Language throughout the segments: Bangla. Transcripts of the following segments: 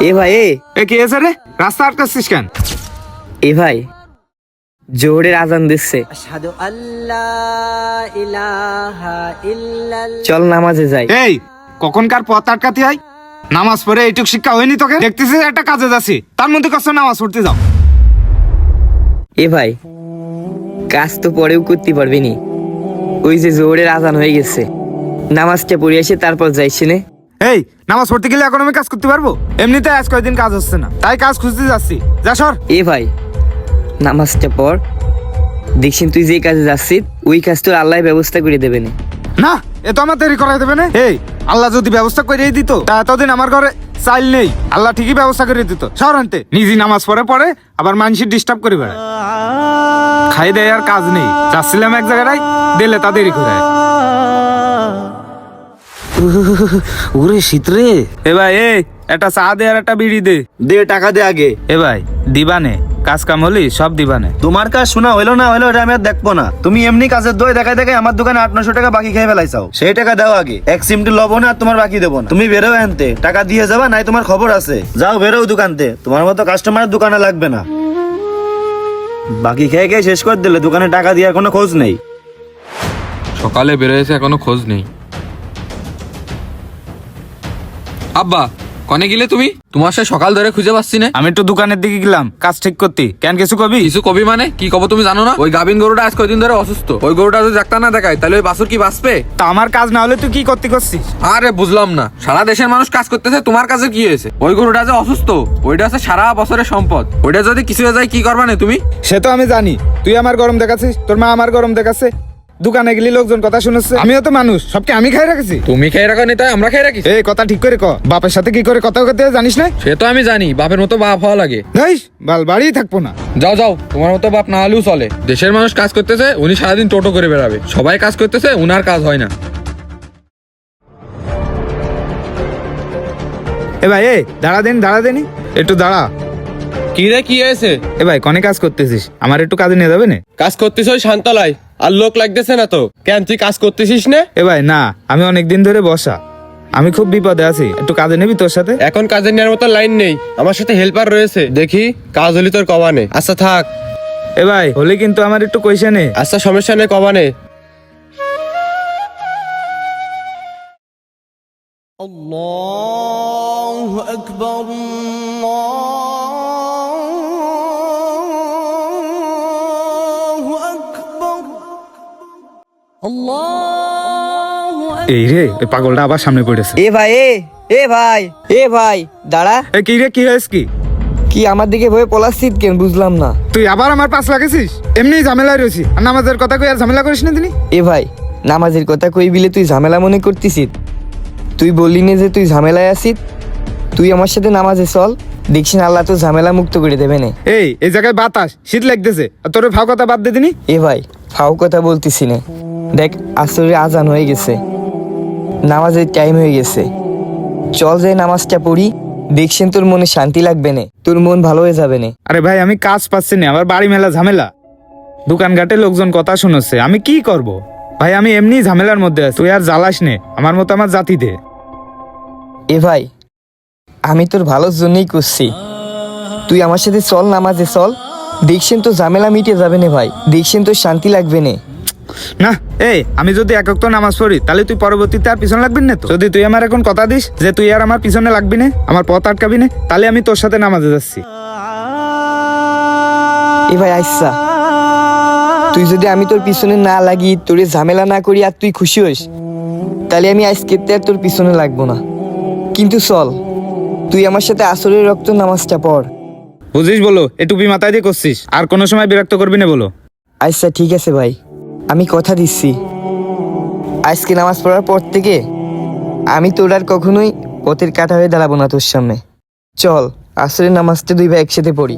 এ ভাই এ। কি আছে রে? রাস্তা কেন? এ ভাই আজান দিচ্ছে। চল নামাজে যাই। এই কখনকার পথ আটকাতে হয় নামাজ পড়ে এইটুক শিক্ষা হয়নি তোকে? দেখতেছিস একটা কাজে যাচ্ছি। তার মধ্যে কষ্ট নামাজ পড়তে যাও। এ ভাই কাজ তো পরেও করতে পারবি নি। ওই যে জোরের আজান হয়ে গেছে। নামাজটা পড়ে এসে তারপর যাইছি নে এই নামাজ পড়তে গেলে এখন আমি কাজ করতে পারব? এমনিতে আজ কয়েকদিন কাজ হচ্ছে না। তাই কাজ খুঁজতে যাচ্ছি। যা সর। এ ভাই নামাজটা পর দেখছেন তুই যে কাজে যাচ্ছিস ওই কাজ তোর আল্লাহ ব্যবস্থা করে দেবে না। না এ তো আমার দেরি করাই দেবে না। এই আল্লাহ যদি ব্যবস্থা করে দিত তা এতদিন আমার ঘরে চাইল নেই। আল্লাহ ঠিকই ব্যবস্থা করে দিত। সর আনতে। নিজে নামাজ পড়ে পড়ে আবার মানুষের ডিস্টার্ব করে বেড়ায়। খাই দেয় আর কাজ নেই। যাচ্ছিলাম এক জায়গায় দিলে তা দেরি করে। ওরে শীত রে। এ ভাই এ একটা চা দে আর একটা বিড়ি দে। দে টাকা দে আগে। এ ভাই দিবানে কাজ কাম হলি সব দিবানে। তোমার কাজ শোনা হইল না হইল এটা আমি আর দেখব না। তুমি এমনি কাজের দই দেখাই দেখাই আমার দোকানে আট নশো টাকা বাকি খেয়ে ফেলাইছাও। সেই টাকা দাও আগে। এক সিমটি লবো না আর তোমার বাকি দেবো না। তুমি বেরো আনতে টাকা দিয়ে যাবা নাই তোমার খবর আছে। যাও বেরো দোকানতে। তোমার মতো কাস্টমার দোকানে লাগবে না। বাকি খেয়ে খেয়ে শেষ করে দিলে দোকানে টাকা দেওয়ার কোনো খোঁজ নেই। সকালে বেরোয়েছে এখনও খোঁজ নেই। আব্বা কনে গেলে তুমি? তোমার সে সকাল ধরে খুঁজে পাচ্ছি না। আমি একটু দোকানের দিকে গেলাম কাজ ঠিক করতে। কেন কিছু কবি? কিছু কবি মানে? কি কব তুমি জানো না? ওই গাভিন গরুটা আজ কয়দিন ধরে অসুস্থ। ওই গরুটা যদি ডাক্তার না দেখায় তাহলে ওই বাসুর কি বাঁচবে? তা আমার কাজ না হলে তুই কি করতে করছিস? আরে বুঝলাম না। সারা দেশের মানুষ কাজ করতেছে তোমার কাছে কি হয়েছে? ওই গরুটা যে অসুস্থ ওইটা হচ্ছে সারা বছরের সম্পদ। ওইটা যদি কিছু হয়ে যায় কি করবা না তুমি? সে তো আমি জানি। তুই আমার গরম দেখাচ্ছিস তোর মা আমার গরম দেখাচ্ছে। দোকানে গেলি লোকজন কথা শুনেছে। আমিও তো মানুষ সবকে আমি খাই রাখছি। তুমি খেয়ে রাখো নি তাই আমরা খেয়ে রাখি। এই কথা ঠিক করে ক। বাপের সাথে কি করে কথা হয় জানিস না সে তো আমি জানি বাপের মতো বাপ হওয়া লাগে। যাইস বাল বাড়ি থাকব না। যাও যাও তোমার মতো বাপ না হলেও চলে। দেশের মানুষ কাজ করতেছে উনি সারাদিন টোটো করে বেড়াবে। সবাই কাজ করতেছে উনার কাজ হয় না। এ ভাই এ দাঁড়া দেন দাঁড়া দেনি। একটু দাঁড়া। কি রে কি হয়েছে? এ ভাই কনে কাজ করতেছিস? আমার একটু কাজে নিয়ে যাবে না? কাজ করতেছ ওই শান্তলায় আর লোক লাগতেছে না তো। কেন তুই কাজ করতেছিস না? এ ভাই না আমি অনেক দিন ধরে বসা। আমি খুব বিপদে আছি। একটু কাজে নিবি তোর সাথে? এখন কাজে নেওয়ার মতো লাইন নেই। আমার সাথে হেল্পার রয়েছে। দেখি কাজ হলি তোর কবানে। আচ্ছা থাক। এ ভাই হলে কিন্তু আমার একটু কইসা নে। আচ্ছা সমস্যা নেই কবানে। এই রে ওই পাগলটা আবার সামনে পড়েছে। এ ভাই এ এ ভাই এ ভাই দাঁড়া। এ কি রে কি হয়েছে কি? কি আমার দিকে ভয়ে পলাচ্ছিস কেন বুঝলাম না। তুই আবার আমার পাশ লাগেছিস এমনি ঝামেলায় রয়েছি। আর নামাজের কথা কই আর ঝামেলা করিস না তিনি? এ ভাই নামাজের কথা কই বিলে তুই ঝামেলা মনে করতিছিস? তুই বললি না যে তুই ঝামেলায় আছিস। তুই আমার সাথে নামাজে চল। দেখছিস আল্লাহ তো ঝামেলা মুক্ত করে দেবে না। এই এই জায়গায় বাতাস শীত লাগতেছে। আর তোর ফাও কথা বাদ দে দিনি এ ভাই ফাও কথা বলতেছি না। দেখ আসরে আজান হয়ে গেছে। নামাজের টাইম হয়ে গেছে। চল যে নামাজটা পড়ি দেখছেন তোর মনে শান্তি লাগবে না তোর মন ভালো হয়ে যাবে না। আরে ভাই আমি কাজ পাচ্ছি না আমার বাড়ি মেলা ঝামেলা। দোকান ঘাটে লোকজন কথা শুনেছে আমি কি করব? ভাই আমি এমনি ঝামেলার মধ্যে আছি তুই আর জ্বালাস নে আমার মতো আমার জাতি দে। এ ভাই আমি তোর ভালোর জন্যই করছি। তুই আমার সাথে চল নামাজে চল। দেখছেন তো ঝামেলা মিটে যাবে না ভাই দেখছেন তো শান্তি লাগবে না। না এই আমি যদি একক নামাজ পড়ি তাহলে তুই পরবর্তীতে আর পিছনে লাগবি না তো? যদি তুই আমার এখন কথা দিস যে তুই আর আমার পিছনে লাগবি না আমার পথ আটকাবি না তাহলে আমি তোর সাথে নামাজে যাচ্ছি। এ ভাই আইসা তুই যদি আমি তোর পিছনে না লাগি তোর ঝামেলা না করি আর তুই খুশি হইস তাহলে আমি আজকে আর তোর পিছনে লাগবো না। কিন্তু চল তুই আমার সাথে আসরের রক্ত নামাজটা পড়। বুঝিস বলো এ টুপি মাথায় দিয়ে করছিস আর কোনো সময় বিরক্ত করবি না বলো। আচ্ছা ঠিক আছে ভাই। আমি কথা দিচ্ছি। আজকে নামাজ পড়ার পর থেকে আমি তোর আর কখনোই পথের কাটা হয়ে দাঁড়াবো না তোর সামনে। চল আসরের নামাজটা দুই ভাই একসাথে পড়ি।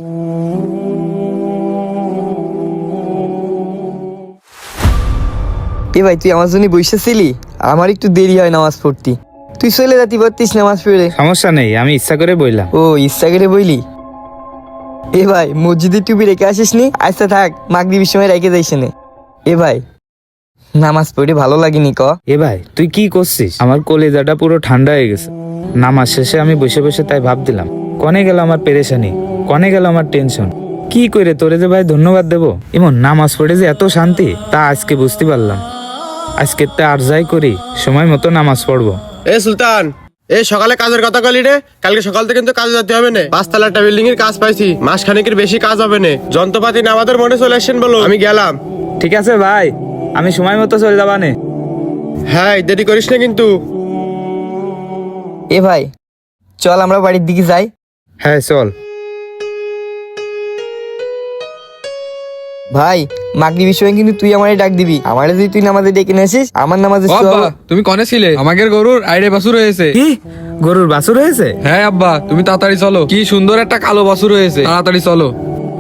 এ ভাই তুই আমার জন্য বসেছিলি আমার একটু দেরি হয় নামাজ পড়তি। তুই চলে যাতি পারতিস নামাজ পড়ে। সমস্যা নেই আমি ইচ্ছা করে বললাম ও ইচ্ছা করে বইলি? এ ভাই মসজিদে টুপি রেখে আসিস নি আচ্ছা থাক মাগরিবির সময় রেখে যাইস নে এ ভাই নামাজ পড়ে ভালো লাগেনি ক? এ ভাই তুই কি করছিস? আমার কলেজাটা পুরো ঠান্ডা হয়ে গেছে। নামাজ শেষে আমি বসে বসে তাই ভাবছিলাম কনে গেল আমার পেরেশানি কনে গেল আমার টেনশন। কি করে তোরে যে ভাই ধন্যবাদ দেবো? এমন নামাজ পড়ে যে এত শান্তি তা আজকে বুঝতে পারলাম। আজকে তে আর যাই করি সময় মতো নামাজ পড়ব। এ সুলতান! এই সকালে কাজের কথা কলি রে? কালকে সকাল থেকে কিন্তু কাজে যেতে হবে না। পাঁচতলা একটা বিল্ডিং এর কাজ পাইছি। মাস খানেকের বেশি কাজ হবে না। যন্ত্রপাতি না আমাদের মনে চলে আসছেন বলো। আমি গেলাম। ঠিক আছে ভাই আমি সময় মতো চলে যাবা নে। হ্যাঁ দেরি করিস না কিন্তু। এ ভাই চল আমরা বাড়ির দিকে যাই। হ্যাঁ চল। ভাই মাগরি বিষয়ে কিন্তু তুই আমারে ডাক দিবি। আমারে যদি তুই নামাজে ডেকে আসিস আমার নামাজে আব্বা তুমি কনে ছিলে? আমাদের গরুর আইডে বাসুর হয়েছে। কি? গরুর বাছুর হয়েছে? হ্যাঁ আব্বা তুমি তাড়াতাড়ি চলো। কি সুন্দর একটা কালো বাসুর হয়েছে। তাড়াতাড়ি চলো।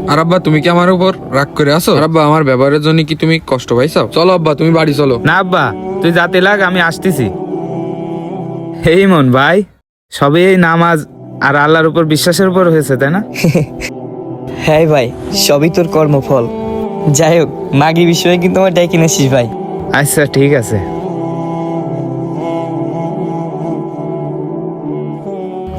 আর আব্বা তুমি কি আমার উপর রাগ করে আসো আর আব্বা আমার ব্যবহারের জন্য কি তুমি কষ্ট পাইছো? চলো আব্বা তুমি বাড়ি চলো। না আব্বা তুই যাতে লাগ আমি আসতেছি। এই মন ভাই সবে এই নামাজ আর আল্লাহর উপর বিশ্বাসের উপর হয়েছে তাই না? হ্যাঁ ভাই সবই তোর কর্মফল। যাই হোক মাগি বিষয়ে কিন্তু আমার ডেকে ভাই। আচ্ছা ঠিক আছে।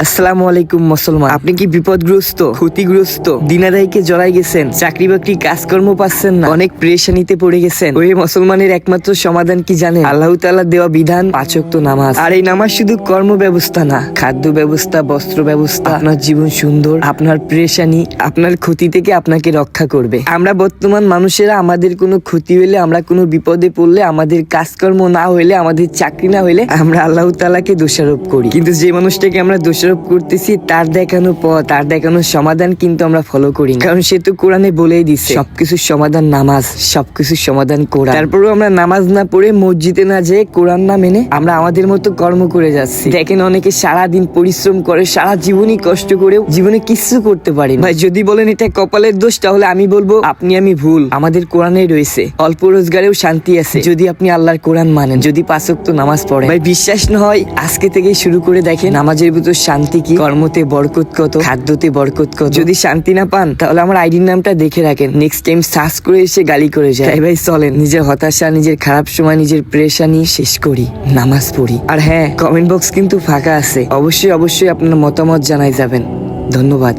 আসসালামু আলাইকুম, মুসলমান। আপনি কি বিপদগ্রস্ত, ক্ষতিগ্রস্ত দিনাদাইকে জড়াই গেছেন চাকরি বাকরি কাজকর্ম পাচ্ছেন না, অনেক প্রেশানিতে পড়ে গেছেন? ওই মুসলমানের একমাত্র সমাধান কি জানেন? আল্লাহ তাআলা দেওয়া বিধান পাচক নামাজ। আর এই নামাজ শুধু কর্ম ব্যবস্থা না, খাদ্য ব্যবস্থা, বস্ত্র ব্যবস্থা, আপনার জীবন সুন্দর, আপনার প্রেশানি, আপনার ক্ষতি থেকে আপনাকে রক্ষা করবে। আমরা বর্তমান মানুষেরা আমাদের কোনো ক্ষতি হইলে আমরা কোনো বিপদে পড়লে, আমাদের কাজকর্ম না হইলে আমাদের চাকরি না হইলে আমরা আল্লাহ তালাকে দোষারোপ করি। কিন্তু যে মানুষটাকে আমরা দোষারোপ করতেছি, তার দেখানো পথ তার দেখানো সমাধান কিন্তু আমরা ফলো করি। কারণ সে তো কোরআনে বলেই দিচ্ছে সবকিছুর সমাধান নামাজ, সবকিছুর সমাধান কোরআন। তারপরেও আমরা নামাজ না পড়ে মসজিদে না যেয়ে কোরআন না মেনে আমরা আমাদের মতো কর্ম করে যাচ্ছি। দেখেন অনেকে সারা দিন পরিশ্রম করে, সারা জীবনই কষ্ট করেও জীবনে কিছু করতে পারে। ভাই, যদি বলেন এটা কপালের দোষ, তাহলে আমি বলব, আপনি আমি ভুল। আমাদের কোরআনে রয়েছে, অল্প রোজগারেও শান্তি আছে। যদি আপনি আল্লাহর কোরআন মানেন, যদি পাঁচক্ত নামাজ পড়েন। ভাই, বিশ্বাস না হয়, আজকে থেকে শুরু করে দেখেন, নামাজের ভিতর শান্তি কি? কর্মতে বরকত কত? খাদ্যতে বরকত কত? যদি শান্তি না পান তাহলে আমার আইডির নামটা দেখে রাখেন। নেক্সট টাইম সার্চ করে এসে গালি করে যায়। তাই ভাই চলেন। নিজের হতাশা নিজের খারাপ সময় নিজের প্রেশা নিয়ে শেষ করি। নামাজ পড়ি। আর হ্যাঁ কমেন্ট বক্স কিন্তু ফাঁকা আছে। অবশ্যই অবশ্যই আপনার মতামত জানাই যাবেন। ধন্যবাদ।